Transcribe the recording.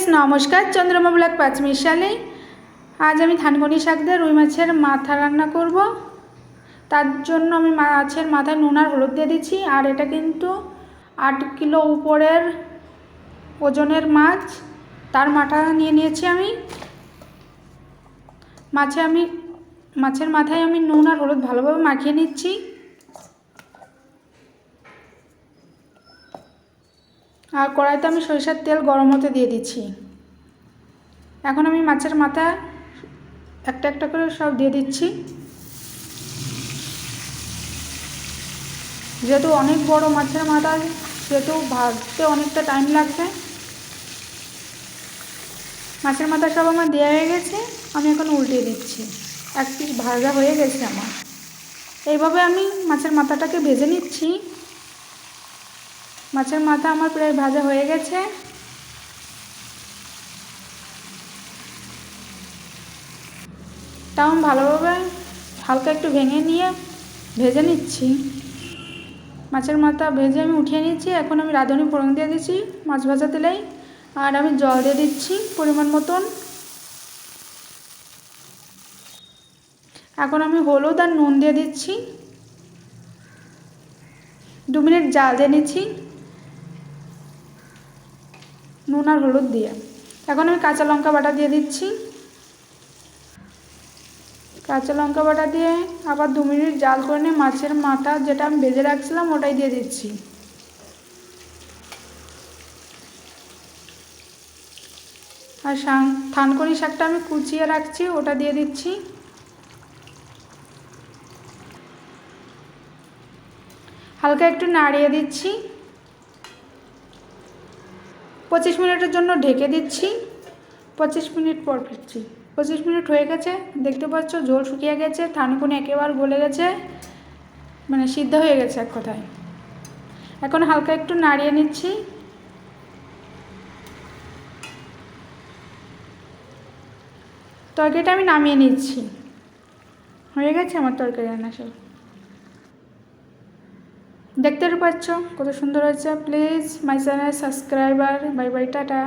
Guys, নমস্কার। চন্দ্রমা block পাঁচমিশালে আজ আমি থানকুনি শাক দিয়ে রুই মাছের মাথা রান্না করব। তার জন্য আমি মাছের মাথায় নুন আর হলুদ দিয়ে দিচ্ছি। আর এটা কিন্তু আট কিলো উপরের ওজনের মাছ। তার মাথা নিয়ে নিয়েছি আমি। মাছে আমি, মাছের মাথায় আমি নুন আর হলুদ ভালোভাবে মাখিয়ে নিচ্ছি। আর কড়াইতে আমি সরিষার তেল গরম হতে দিয়ে দিচ্ছি। এখন আমি মাছের মাথা একটা একটা করে সব দিয়ে দিচ্ছি। যেহেতু অনেক বড় মাছের মাথা, সেহেতু ভাজতে অনেকটা টাইম লাগবে। মাছের মাথা সব আমার দেওয়া হয়ে গেছে, আমি এখন উল্টিয়ে দিচ্ছি। এক পিস ভাজা হয়ে গেছে আমার। এইভাবে আমি মাছের মাথাটাকে ভেজে নিচ্ছি। মাছের মাথা আমার প্রায় ভাজা হয়ে গেছে। তাও ভালোভাবে হালকা একটু ভেঙে নিয়ে ভেজে নিচ্ছি। মাছের মাথা ভেজে আমি উঠিয়ে নিচ্ছি এখন আমি রাঁধুনি ফোড়ন দিয়ে দিচ্ছি মাছ ভাজা তেলেই। আর আমি জল দিয়ে দিচ্ছি পরিমাণ মতন। এখন আমি হলুদ আর নুন দিয়ে দিচ্ছি। দু মিনিট জাল দিয়ে নিচ্ছি। নুন আর হলুদ দিয়ে। এখন আমি কাঁচা লঙ্কা বাটা দিয়ে দিচ্ছি। কাঁচা লঙ্কা বাটা দিয়ে আবার দু মিনিট জাল করে নিয়ে মাছের মাথা যেটা আমি ভেজে রাখছিলাম ওটাই দিয়ে দিচ্ছি। আর থানকনি শাকটা আমি কুচিয়ে রাখছি, ওটা দিয়ে দিচ্ছি। হালকা একটু নাড়িয়ে দিচ্ছি। পঁচিশ মিনিটের জন্য ঢেকে দিচ্ছি। পঁচিশ মিনিট পর ফিরছি। পঁচিশ মিনিট হয়ে গেছে, দেখতে পাচ্ছ জল শুকিয়ে গেছে, থানকুনি একেবারে গলে গেছে মানে সিদ্ধ হয়ে গেছে এক কথায়। এখন হালকা একটু নাড়িয়ে নিচ্ছি। তরকারিটা আমি নামিয়ে নিচ্ছি। হয়ে গেছে আমার তরকারি রান্না সব। দেখতে পাচ্ছ কত সুন্দর হয়েছে। Please my channel subscriber bye bye tata.